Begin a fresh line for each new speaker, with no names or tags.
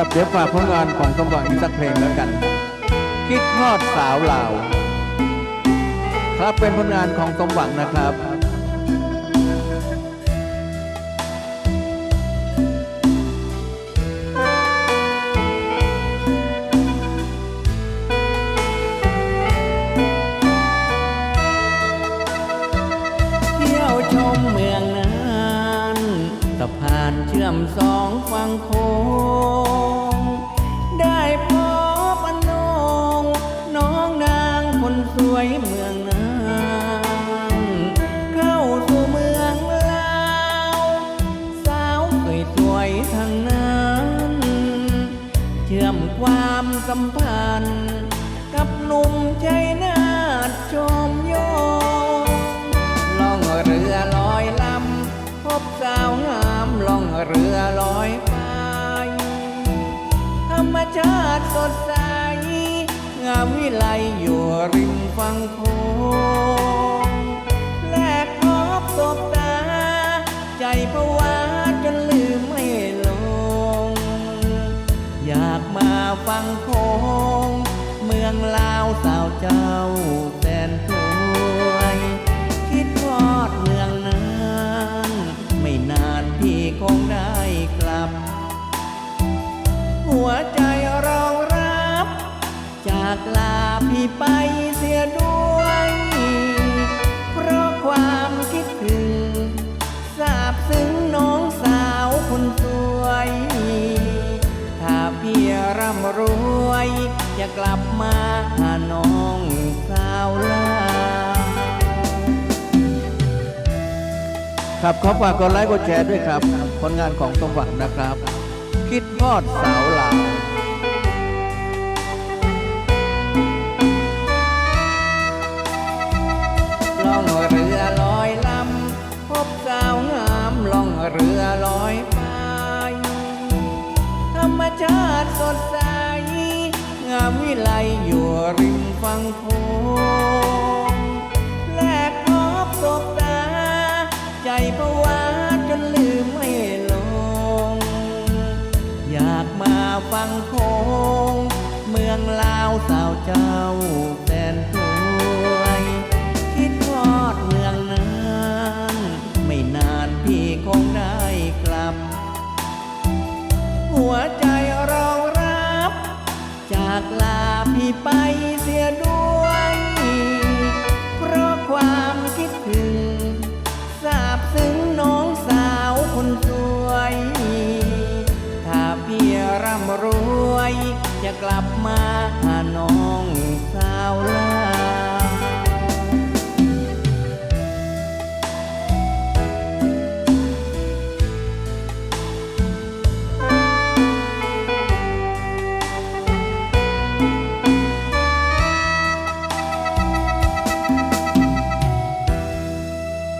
ครับเดี๋ยวฝากผลงานของสมหวังอีกสักเพลงแล้วกัน คิดทอดสาวลาว ครับเป็นผลงานของสมหวังนะครับ
เที่ยวชมเมืองนั้นสะพานเชื่อมสองฝั่งโค้ง สวยเมืองนั้นเข้าสู่เมืองลาวสาวสวยสวยๆทั้งนั้นเชื่อมความสัมพันธ์ กับหนุ่มใจนาดชมโยงล่องเรือลอยลำพบสาวงามล่องเรือลอยไปธรรมชาติสดใส งามวิไลอยู่ริมฝั่งโขงแลกพบตบตา ใจผวาจนลืมไม่ลง อยากมาฟังโคงเมืองลาวสาวเจ้าแสนสวย คิดทอดเมืองนั้นไม่นานพี่คงได้กลับ หัวใจรองรับ จากลาพี่ไปเสียด้วย เพราะความคิดถึงทราบซึ้งน้องสาวคนสวย ถ้าพี่ร่ำรวย จะกลับมาหาน้องสาวลา
ครับขอฝากกดไลค์กดแชร์ด้วยครับ ผลงานของสมหวังนะครับ คิดทอดสาวลาว
ล่องเรือลอยลำพบสาวงามล่องเรือลอยไปธรรมชาติสดใสงามวิไลอยู่ริมฝั่งโขงแลกพบสบตา ใจผวาจนลืมไม่ลง อยากมาฟังโคงเมืองลาวสาวเจ้าแสนากลาพี่ไปเสียด้วย เพราะความคิดถึงสาบซึ้งน้องสาวคนสวย ถ้าพี่ร่ำรวยจะกลับมา